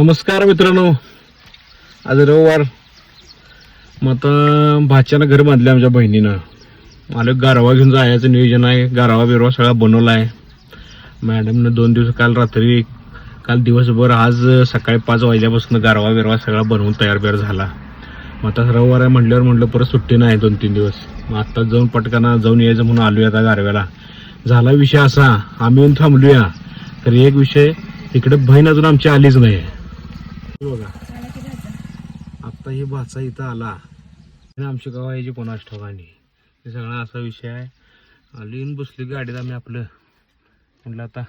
नमस्कार मित्रांनो. आज रविवार. मग आता भाच्यानं घर बांधले आमच्या बहिणीनं. मला गारवा घेऊन जायचं नियोजन आहे. गारवा बिरवा सगळा बनवला आहे. मॅडमनं दोन दिवस काल रात्री काल दिवसभर आज सकाळी पाच वाजल्यापासून गारवा बिरवा सगळा बनवून तयार बिर झाला. मग आता रविवार आहे म्हटल्यावर म्हटलं परत सुट्टी नाही दोन तीन दिवस. मग आत्ताच जाऊन पटकन जाऊन यायचं म्हणून आलो आता गारव्याला. झाला विषय असा आम्ही येऊन थांबलूया. तर एक विषय इकडे बहीण अजून आमची आलीच नाही. आहे बघा. आता ही भाचा इथं आला. आणि आमच्या गावा याची कोणाच ठोकानी हे सगळा असा विषय आहे. आली बसली गाडीत आम्ही आपलं. म्हटलं आता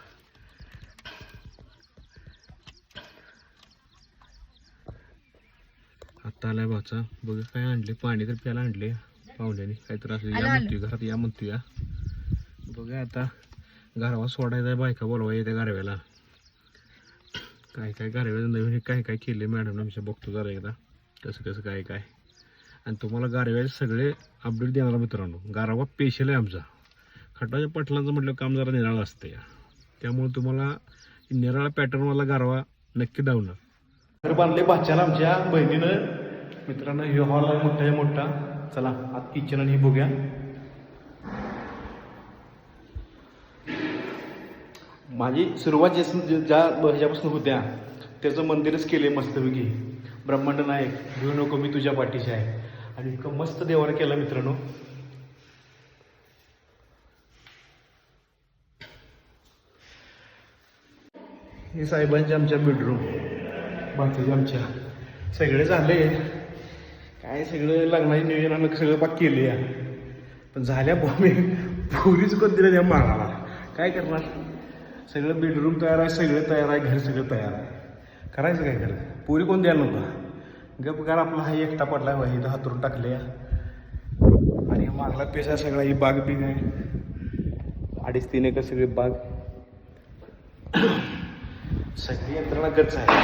आता आलाय भाचा. बघा काय आणले पाणी तर प्यायला आणले पाहुण्याने काय तर असं या म्हणतोय घरात या म्हणतोय. या बघा आता. गारवा सोडायचा आहे बायका बोलवा येते गारव्याला. काय काय गारव्याचं नवीन काय काय काय आहे मॅडम आमच्या बघतो जरा एकदा. कसं कसं काय काय. आणि तुम्हाला गारव्याचे सगळे अपडेट देणार मित्रांनो. गारवा पेशल आहे आमचा. खटाच्या पटलांचं म्हटलं काम जरा निराळं असतं या त्यामुळे तुम्हाला निराळा पॅटर्नवाला गारवा नक्की धावणार. घर बांधले भाच्याला आमच्या बहिणीनं. मित्रांनो हे हॉल आहे मोठा आहे मोठा. चला आत किचन आणि हे बघूया. माझी सुरुवात जे ज्या ह्याच्यापासून होत्या त्याचं मंदिरच केले मस्तपैकी. ब्रह्मांड नायक घेऊ नको मी तुझ्या पाठीशी आहे. आणि इतकं मस्त देवाला केला मित्रांनो. हे साहेबांचे आमच्या बेडरूम बाकीचे आमच्या. सगळे झाले. काय सगळं लग्नाचे नियोजनानं सगळं पाक केले या पण झाल्या बॉम्बे पोरीच कोण दिलं त्या काय करणार? सगळं बेडरूम तयार आहे सगळं तयार आहे घर सगळं तयार आहे. करायचं काय घर? पुरी कोण द्यायला नव्हता? गप कर आपला हा एकटा पडला आहे इथं हातरून टाकले आणि मागला पेसा सगळा ही बाग बिग आहे. अडीच तीन एकर सगळी बाग. सगळी यंत्रणा गच्च आहे.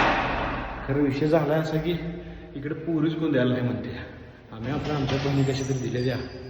खरं विषय झाला असा की इकडे पोरीच कोण द्यायला नाही म्हणते. आम्ही आपल्या आमच्या बहिणी कशी तरी दिल्या द्या.